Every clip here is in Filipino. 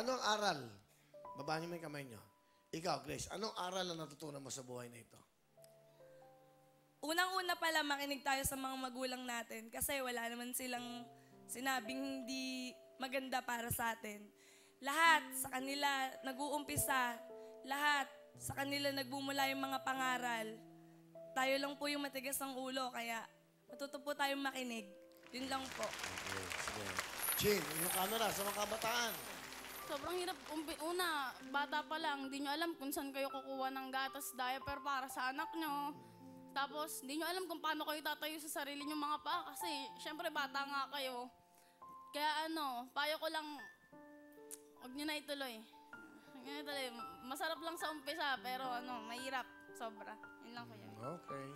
Anong aral? Baba niyo mo yung kamay niyo. Ikaw, Grace, anong aral ang natutunan mo sa buhay na ito? Unang-una pala makinig tayo sa mga magulang natin kasi wala naman silang sinabing hindi maganda para sa atin. Lahat sa kanila nag-uumpisa, lahat sa kanila nagbumula yung mga pangaral. Tayo lang po yung matigas ng ulo kaya matuto po tayong makinig. Yun lang po. Okay, sige. Chin, yung camera sa mga kabataan. Bata pa lang, di nyo alam kung saan kayo kukuha ng gatas diaper para sa anak nyo. Tapos, di nyo alam kung paano kayo tatayo sa sarili nyo mga pa kasi syempre bata nga kayo. Kaya ano, payo ko lang, huwag nyo na ituloy. Huwag nyo na ituloy. Masarap lang sa umpisa, pero ano, mahirap. Sobra. Yun lang kuya. Okay.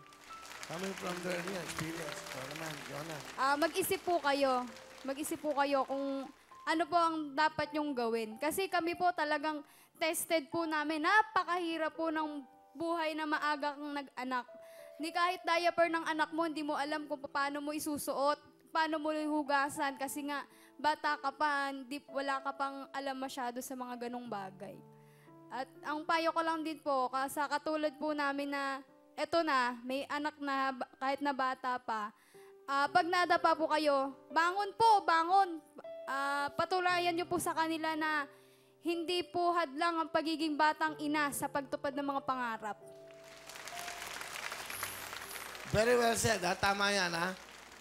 Coming from there niya, experience. Ikaw naman, Jonah. Ah, mag-isip po kayo. Mag-isip po kayo kung ano po ang dapat nyong gawin. Kasi kami po talagang tested po namin. Napakahirap po ng buhay na maaga kang nag-anak. Hindi kahit diaper ng anak mo, hindi mo alam kung paano mo isusuot, paano mo hugasan. Kasi nga, bata ka pa, hindi, wala ka pang alam masyado sa mga ganong bagay. At ang payo ko lang din po, sa katulad po namin na, eto na, may anak na, kahit na bata pa, Ah, pag nadapa po kayo, bangon po, bangon. Ah, patulayan niyo po sa kanila na hindi po hadlang ang pagiging batang ina sa pagtupad ng mga pangarap. Very well said, ha? Tama yan, ha?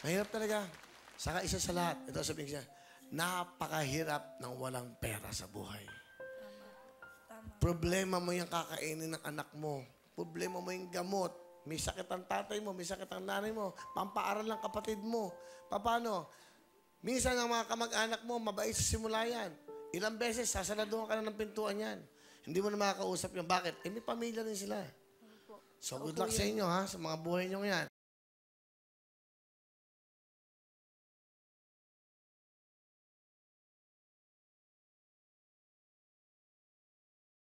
Mahirap talaga. Saka isa sa lahat, ito sabihin siya, napakahirap ng walang pera sa buhay. Problema mo yung kakainin ng anak mo. Problema mo yung gamot. May sakit ang tatay mo, may sakit ang nanay mo. Pampaaral ng kapatid mo. Paano? Minsan ang mga kamag-anak mo, mabait sa simula yan. Ilang beses, sasaladuhan ka na ng pintuan yan. Hindi mo na makakausap yan. Bakit? Eh, may pamilya rin sila. So, good luck sa inyo, ha? Sa mga buhay nyo yan.